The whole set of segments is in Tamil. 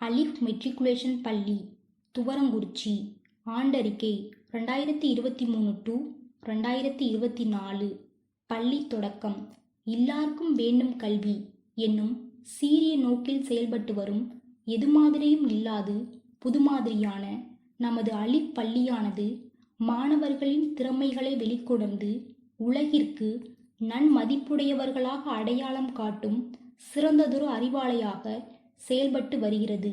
அலிஃப் மெட்ரிகுலேஷன் பள்ளி துவரங்குறிச்சி ஆண்டறிக்கை ரெண்டாயிரத்தி இருபத்தி மூணு டு ரெண்டாயிரத்தி இருபத்தி நாலு. பள்ளி தொடக்கம். எல்லாருக்கும் வேண்டும் கல்வி என்னும் சீரிய நோக்கில் செயல்பட்டு வரும் எது மாதிரியும் இல்லாது புதுமாதிரியான நமது அலிப் பள்ளியானது மாணவர்களின் திறமைகளை வெளிக்கொணர்ந்து உலகிற்கு நன்மதிப்புடையவர்களாக அடையாளம் காட்டும் சிறந்ததொரு அறிவாளையாக செயல்பட்டு வருகிறது.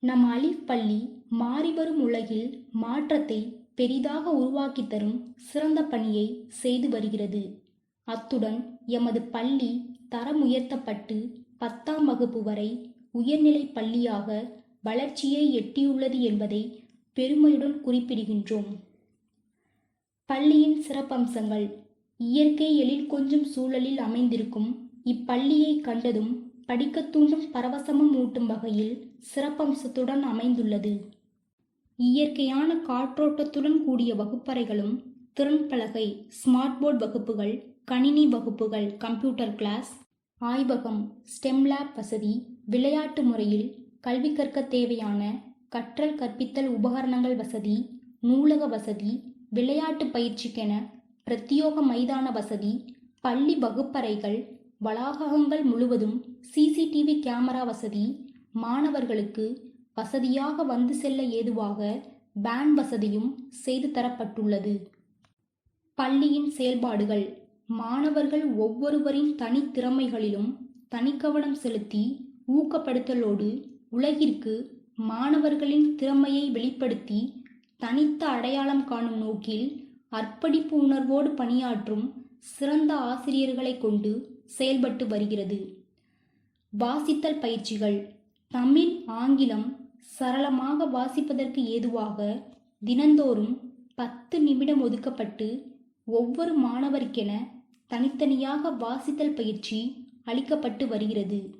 நம் அலிஃப் பள்ளி மாறிவரும் உலகில் மாற்றத்தை பெரிதாக உருவாக்கி தரும் சிறந்த பணியை செய்து வருகிறது. அத்துடன் எமது பள்ளி தரம் உயர்த்தப்பட்டு பத்தாம் வகுப்பு வரை உயர்நிலை பள்ளியாக வளர்ச்சியை எட்டியுள்ளது என்பதை பெருமையுடன் குறிப்பிடுகின்றோம். பள்ளியின் சிறப்பம்சங்கள் இயற்கை எழில் கொஞ்சம் சூழலில் அமைந்திருக்கும் இப்பள்ளியை கண்டதும் படிக்கத் தூண்டும் பரவசமும் ஊட்டும் வகையில் சிறப்பம்சத்துடன் அமைந்துள்ளது. இயற்கையான காற்றோட்டத்துடன் கூடிய வகுப்பறைகளும் திறன் பலகை ஸ்மார்ட் போர்டு வகுப்புகள் கணினி வகுப்புகள் கம்ப்யூட்டர் கிளாஸ் ஆய்வகம் ஸ்டெம் லேப் வசதி விளையாட்டு முறையில் கல்வி கற்க தேவையான கற்றல் கற்பித்தல் உபகரணங்கள் வசதி நூலக வசதி விளையாட்டு பயிற்சிக்கென பிரத்யோக மைதான வசதி பள்ளி வகுப்பறைகள் வளாகங்கள் முழுவதும் சிசிடிவி கேமரா வசதி மாணவர்களுக்கு வசதியாக வந்து செல்ல ஏதுவாக பேன் வசதியும் செய்து தரப்பட்டுள்ளது. பள்ளியின் செயல்பாடுகள் மாணவர்கள் ஒவ்வொருவரின் தனித்திறமைகளிலும் தனிக்கவனம் செலுத்தி ஊக்கப்படுத்தலோடு உலகிற்கு மாணவர்களின் திறமையை வெளிப்படுத்தி தனித்த அடையாளம் காணும் நோக்கில் அர்ப்பணிப்பு உணர்வோடு பணியாற்றும் சிறந்த ஆசிரியர்களை கொண்டு செயல்பட்டு வருகிறது. வாசித்தல் பயிற்சிகள். தமிழ் ஆங்கிலம் சரளமாக வாசிப்பதற்கு ஏதுவாக தினந்தோறும் பத்து நிமிடம் ஒதுக்கப்பட்டு ஒவ்வொரு மாணவருக்கென தனித்தனியாக வாசித்தல் பயிற்சி அளிக்கப்பட்டு வருகிறது.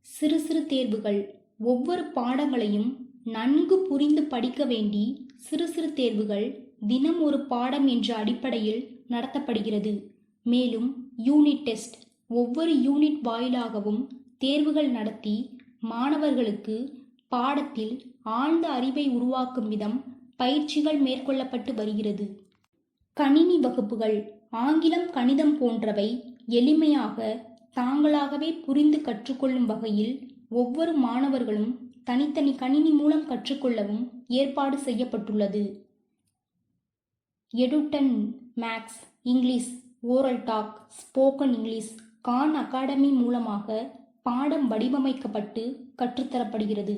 சிறு சிறு தேர்வுகள். ஒவ்வொரு பாடங்களையும் நன்கு புரிந்து படிக்க வேண்டி சிறு சிறு தேர்வுகள் தினம் ஒரு பாடம் என்ற அடிப்படையில் நடத்தப்படுகிறது. மேலும் யூனிட் டெஸ்ட். ஒவ்வொரு யூனிட் வாயிலாகவும் தேர்வுகள் நடத்தி மாணவர்களுக்கு பாடத்தில் ஆழ்ந்த அறிவை உருவாக்கும் விதம் பயிற்சிகள் மேற்கொள்ளப்பட்டு வருகிறது. கணினி வகுப்புகள் ஆங்கிலம் கணிதம் போன்றவை எளிமையாக தாங்களாகவே புரிந்து கற்றுக்கொள்ளும் வகையில் ஒவ்வொரு மாணவர்களும் தனித்தனி கணினி மூலம் கற்றுக்கொள்ளவும் ஏற்பாடு செய்யப்பட்டுள்ளது. எடுட்டன் maths English oral talk spoken English Khan academy மூலமாக பாடம் வடிவமைக்கப்பட்டு கற்றுத்தரப்படுகிறது.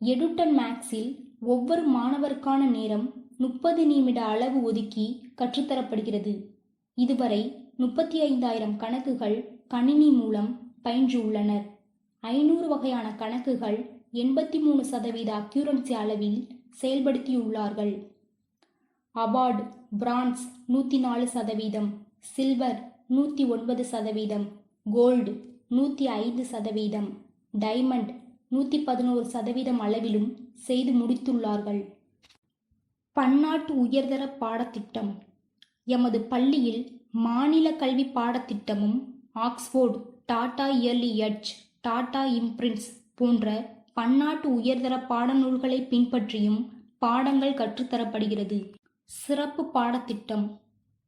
எடுட்டன் மேக்ஸில் ஒவ்வொரு மாணவருக்கான நேரம் முப்பது நிமிட அளவு ஒதுக்கி கற்றுத்தரப்படுகிறது. இதுவரை முப்பத்தி ஐந்தாயிரம் கணக்குகள் கணினி மூலம் பயின்று உள்ளனர் ஐநூறு வகையான கணக்குகள் எண்பத்தி மூணு சதவீத அக்யூரன்சி அளவில் செயல்படுத்தியுள்ளார்கள். அவார்டு பிரான்ஸ் நூற்றி நாலு சதவீதம் சில்வர் நூற்றி ஒன்பது சதவீதம் கோல்டு நூற்றி ஐந்து சதவீதம் டைமண்ட் நூற்றி பதினோரு சதவீதம் அளவிலும் செய்து முடித்துள்ளார்கள். பன்னாட்டு உயர்தர பாடத்திட்டம். எமது பள்ளியில் மாநில கல்வி பாடத்திட்டமும் Oxford Tata early edge Tata imprints போன்ற பன்னாட்டு உயர்தர பாடநூல்களை பின்பற்றியும் பாடங்கள் கற்றுத்தரப்படுகிறது. சிறப்பு பாடத்திட்டம்.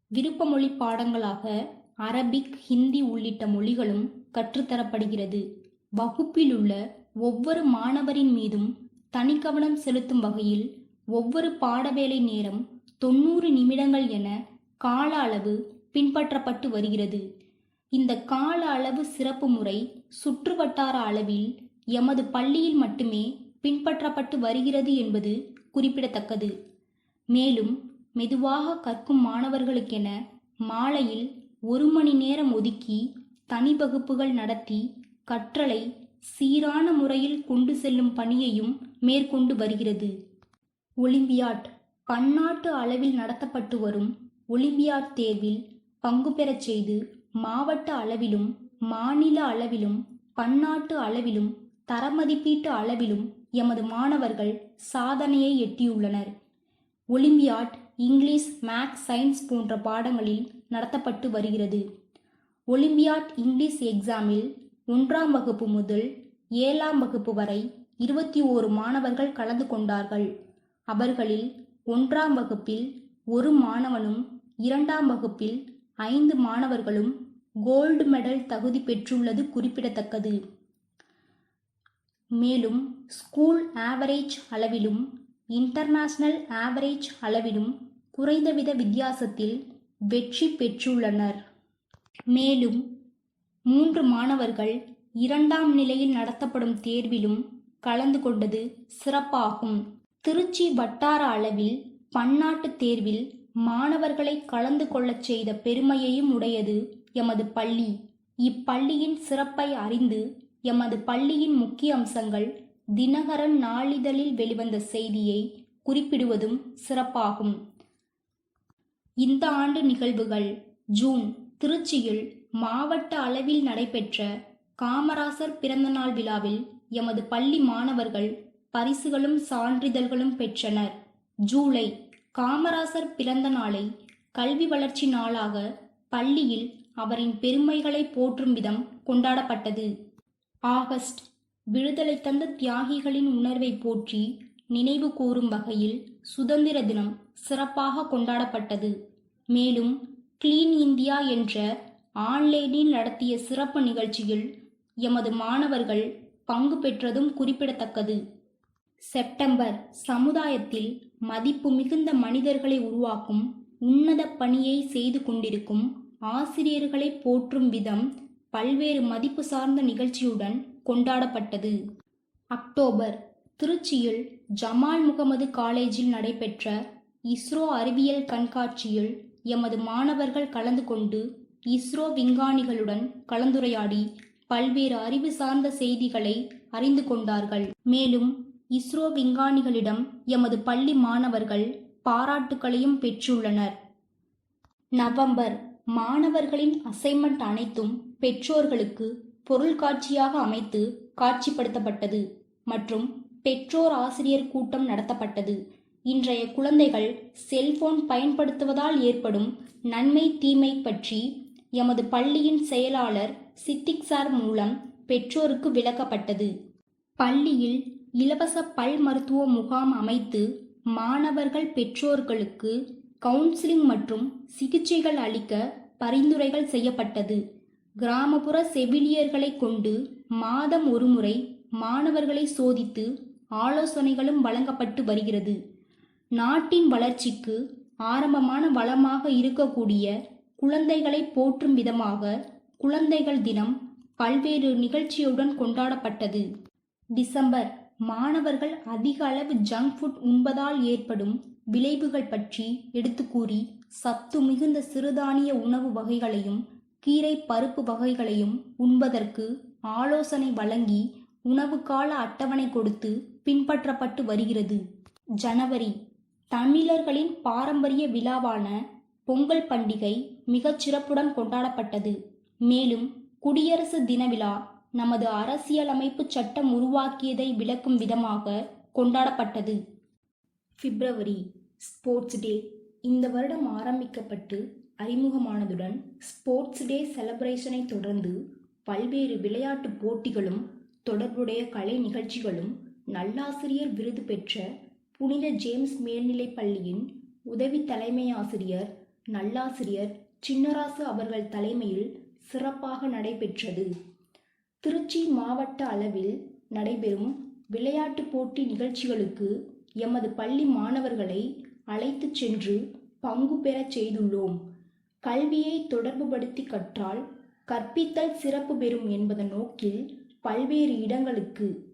விருப்பமொழி பாடங்களாக அரபிக் ஹிந்தி உள்ளிட்ட மொழிகளும் கற்றுத்தரப்படுகிறது. வகுப்பில் உள்ள ஒவ்வொரு மாணவரின் மீதும் தனி கவனம் செலுத்தும் வகையில் ஒவ்வொரு பாடவேளை நேரம் தொண்ணூறு நிமிடங்கள் என கால அளவு பின்பற்றப்பட்டு வருகிறது. இந்த கால அளவு சிறப்பு முறை சுற்றுவட்டார அளவில் எமது பள்ளியில் மட்டுமே பின்பற்றப்பட்டு வருகிறது என்பது குறிப்பிடத்தக்கது. மேலும் மெதுவாக கற்கும் மாணவர்களுக்கென மாலையில் ஒரு மணி நேரம் ஒதுக்கி தனி வகுப்புகள் நடத்தி கற்றலை சீரான முறையில் கொண்டு செல்லும் பணியையும் மேற்கொண்டு வருகிறது. ஒலிம்பியாட் பன்னாட்டு அளவில் நடத்தப்பட்டு வரும் ஒலிம்பியாட் தேர்வில் பங்கு பெறச் செய்து மாவட்ட அளவிலும் மாநில அளவிலும் பன்னாட்டு அளவிலும் தரமதிப்பீட்டு அளவிலும் எமது மாணவர்கள் சாதனையை எட்டியுள்ளனர். ஒலிம்பியாட் இங்கிலீஷ் மேக்ஸ் சயின்ஸ் போன்ற பாடங்களில் நடத்தப்பட்டு வருகிறது. ஒலிம்பியாட் இங்கிலீஷ் எக்ஸாமில் ஒன்றாம் வகுப்பு முதல் ஏழாம் வகுப்பு வரை இருபத்தி ஓரு மாணவர்கள் கலந்து கொண்டார்கள். அவர்களில் ஒன்றாம் வகுப்பில் ஒரு மாணவனும் இரண்டாம் வகுப்பில் ஐந்து மாணவர்களும் கோல்டு மெடல் தகுதி பெற்றுள்ளது குறிப்பிடத்தக்கது. மேலும் ஸ்கூல் ஆவரேஜ் அளவிலும் இன்டர்நேஷனல் ஆவரேஜ் அளவிலும் குறைந்தவித வித்தியாசத்தில் வெற்றி பெற்றுள்ளனர். மேலும் மூன்று மாணவர்கள் இரண்டாம் நிலையில் நடத்தப்படும் தேர்விலும் கலந்து கொண்டது சிறப்பாகும். திருச்சி வட்டார அளவில் பன்னாட்டு தேர்வில் மாணவர்களை கலந்து கொள்ளச் செய்த பெருமையையும் உடையது எமது பள்ளி. இப்பள்ளியின் சிறப்பை அறிந்து எமது பள்ளியின் முக்கிய அம்சங்கள் தினகரன் நாளிதழில் வெளிவந்த செய்தியை குறிப்பிடுவதும் சிறப்பாகும். இந்த ஆண்டு நிகழ்வுகள் ஜூன் திருச்சியில் மாவட்ட அளவில் நடைபெற்ற காமராசர் பிறந்தநாள் விழாவில் எமது பள்ளி மாணவர்கள் பரிசுகளும் சான்றிதழ்களும் பெற்றனர். ஜூலை காமராசர் பிறந்த நாளை கல்வி வளர்ச்சி நாளாக பள்ளியில் அவரின் பெருமைகளை போற்றும் விதம் கொண்டாடப்பட்டது. ஆகஸ்ட் விடுதலை தந்த தியாகிகளின் உணர்வை போற்றி நினைவு கூறும் வகையில் சுதந்திர தினம் சிறப்பாக கொண்டாடப்பட்டது. மேலும் கிளீன் இந்தியா என்ற ஆன்லைனில் நடத்திய சிறப்பு நிகழ்ச்சியில் எமது மாணவர்கள் பங்கு பெற்றதும் குறிப்பிடத்தக்கது. செப்டம்பர் சமுதாயத்தில் மதிப்பு மிகுந்த மனிதர்களை உருவாக்கும் உன்னத பணியை செய்து கொண்டிருக்கும் ஆசிரியர்களை போற்றும் விதம் பல்வேறு மதிப்பு சார்ந்த நிகழ்ச்சியுடன் கொண்டாடப்பட்டது. அக்டோபர் திருச்சியில் ஜமால் முகமது காலேஜில் நடைபெற்ற இஸ்ரோ அறிவியல் கண்காட்சியில் எமது மாணவர்கள் கலந்து கொண்டு இஸ்ரோ விஞ்ஞானிகளுடன் கலந்துரையாடி பல்வேறு அறிவு சார்ந்த செய்திகளை அறிந்து கொண்டார்கள். மேலும் இஸ்ரோ விஞ்ஞானிகளிடம் எமது பள்ளி மாணவர்கள் பாராட்டுக்களையும் பெற்றுள்ளனர். நவம்பர் மாணவர்களின் அசைன்மெண்ட் அனைத்தும் பெற்றோர்களுக்கு பொருள்காட்சியாக அமைத்து காட்சிப்படுத்தப்பட்டது மற்றும் பெற்றோர் ஆசிரியர் கூட்டம் நடத்தப்பட்டது. இன்றைய குழந்தைகள் செல்போன் பயன்படுத்துவதால் ஏற்படும் நன்மை தீமை பற்றி எமது பள்ளியின் செயலாளர் சித்திக் சார் மூலம் பெற்றோருக்கு விளக்கப்பட்டது. பள்ளியில் இலவச பல் மருத்துவ முகாம் அமைத்து மாணவர்கள் பெற்றோர்களுக்கு கவுன்சிலிங் மற்றும் சிகிச்சைகள் அளிக்க பரிந்துரைகள் செய்யப்பட்டது. கிராமப்புற செவிலியர்களை கொண்டு மாதம் ஒருமுறை மாணவர்களை சோதித்து ஆலோசனைகளும் வழங்கப்பட்டு வருகிறது. நாட்டின் வளர்ச்சிக்கு ஆரம்பமான வளமாக இருக்கக்கூடிய குழந்தைகளை போற்றும் விதமாக குழந்தைகள் தினம் பல்வேறு நிகழ்ச்சியுடன் கொண்டாடப்பட்டது. டிசம்பர் மாணவர்கள் அதிக அளவு ஜங்க் ஃபுட் உண்பதால் ஏற்படும் விளைவுகள் பற்றி எடுத்து கூறி சத்து மிகுந்த சிறுதானிய உணவு வகைகளையும் கீரை பருப்பு வகைகளையும் உண்பதற்கு ஆலோசனை வழங்கி உணவு கால அட்டவணை கொடுத்து பின்பற்றப்பட்டு வருகிறது. ஜனவரி. தமிழர்களின் பாரம்பரிய விழாவான பொங்கல் பண்டிகை மிகச் சிறப்புடன் கொண்டாடப்பட்டது. மேலும் குடியரசு தின விழா நமது அரசியலமைப்பு சட்டம் உருவாக்கியதை விளக்கும் விதமாக கொண்டாடப்பட்டது. பிப்ரவரி. Sports day. இந்த வருடம் ஆரம்பிக்கப்பட்டு அறிமுகமானதுடன் ஸ்போர்ட்ஸ் டே செலப்ரேஷனை தொடர்ந்து பல்வேறு விளையாட்டு போட்டிகளும் தொடர்புடைய கலை நிகழ்ச்சிகளும் நல்லாசிரியர் விருது பெற்ற புனித ஜேம்ஸ் மேல்நிலைப் பள்ளியின் உதவி தலைமை ஆசிரியர் நல்லாசிரியர் சின்னராசு அவர்கள் தலைமையில் சிறப்பாக நடைபெற்றது. திருச்சி மாவட்ட அளவில் நடைபெறும் விளையாட்டுப் போட்டி நிகழ்ச்சிகளுக்கு எமது பள்ளி மாணவர்களை அழைத்துச் சென்று பங்கு பெறச் செய்துள்ளோம். கல்வியை தொடர்புபடுத்தி கற்றால் கற்பித்தல் சிறப்பு பெறும் என்பதன் நோக்கில் பல்வேறு இடங்களுக்கு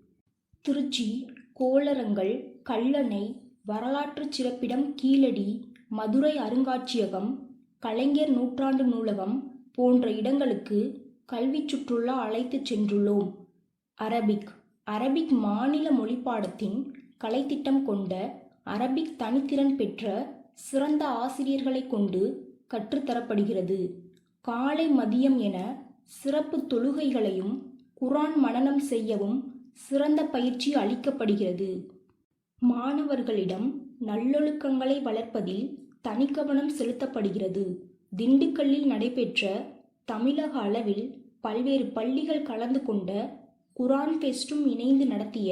திருச்சி கோளரங்கள் கல்லணை வரலாற்று சிறப்பிடம் கீழடி மதுரை அருங்காட்சியகம் கலைஞர் நூற்றாண்டு நூலகம் போன்ற இடங்களுக்கு கல்வி சுற்றுலா அழைத்துச் சென்றுள்ளோம். அரபிக் அரபிக் மாநில மொழிப்பாடத்தின் கலைத்திட்டம் கொண்ட அரபிக் தனித்திறன் பெற்ற சிறந்த ஆசிரியர்களை கொண்டு கற்றுத்தரப்படுகிறது. காலை மதியம் என சிறப்பு தொழுகைகளையும் குரான் மனனம் செய்யவும் சிறந்த பயிற்சி அளிக்கப்படுகிறது. மாணவர்களிடம் நல்லொழுக்கங்களை வளர்ப்பதில் தனிக்கவனம் செலுத்தப்படுகிறது. திண்டுக்கல்லில் நடைபெற்ற தமிழக அளவில் பல்வேறு பள்ளிகள் கலந்து கொண்ட குரான் ஃபெஸ்டும் இணைந்து நடத்திய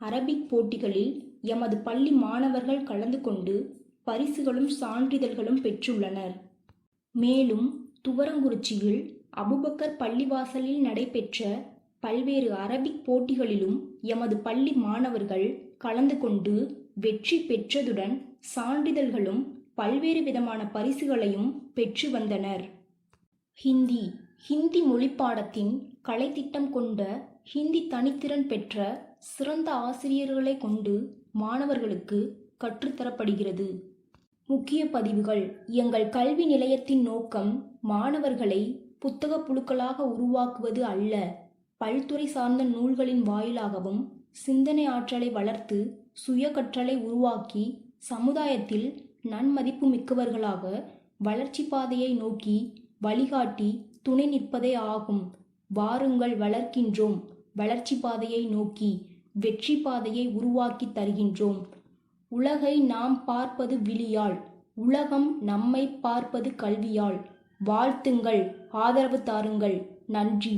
அரபிக் போட்டிகளில் எமது பள்ளி மாணவர்கள் கலந்து கொண்டு பரிசுகளும் சான்றிதழ்களும் பெற்றுள்ளனர். மேலும் துவரங்குறிச்சியில் அபுபக்கர் பள்ளிவாசலில் நடைபெற்ற பல்வேறு அரபிக் போட்டிகளிலும் எமது பள்ளி மாணவர்கள் கலந்து கொண்டு வெற்றி பெற்றதுடன் சான்றிதழ்களும் பல்வேறு விதமான பரிசுகளையும் பெற்று வந்தனர். ஹிந்தி ஹிந்தி மொழிப்பாடத்தின் கலைத்திட்டம் கொண்ட ஹிந்தி தனித்திறன் பெற்ற சிறந்த ஆசிரியர்களை கொண்டு மாணவர்களுக்கு கற்றுத்தரப்படுகிறது. முக்கிய பதிவுகள். எங்கள் கல்வி நிலையத்தின் நோக்கம் மாணவர்களை புத்தக புழுக்களாக உருவாக்குவது அல்ல. பல்துறை சார்ந்த நூல்களின் வாயிலாகவும் சிந்தனை ஆற்றலை வளர்த்து சுய கற்றலை உருவாக்கி சமுதாயத்தில் நன்மதிப்பு மிக்கவர்களாக வளர்ச்சி பாதையை நோக்கி வழிகாட்டி துணை நிற்பதே ஆகும். வாருங்கள் வளர்க்கின்றோம். வளர்ச்சி பாதையை நோக்கி வெற்றி பாதையை உருவாக்கி தருகின்றோம். உலகை நாம் பார்ப்பது விழியால் உலகம் நம்மை பார்ப்பது கல்வியால். வாழ்த்துங்கள். ஆதரவு தாருங்கள். நன்றி.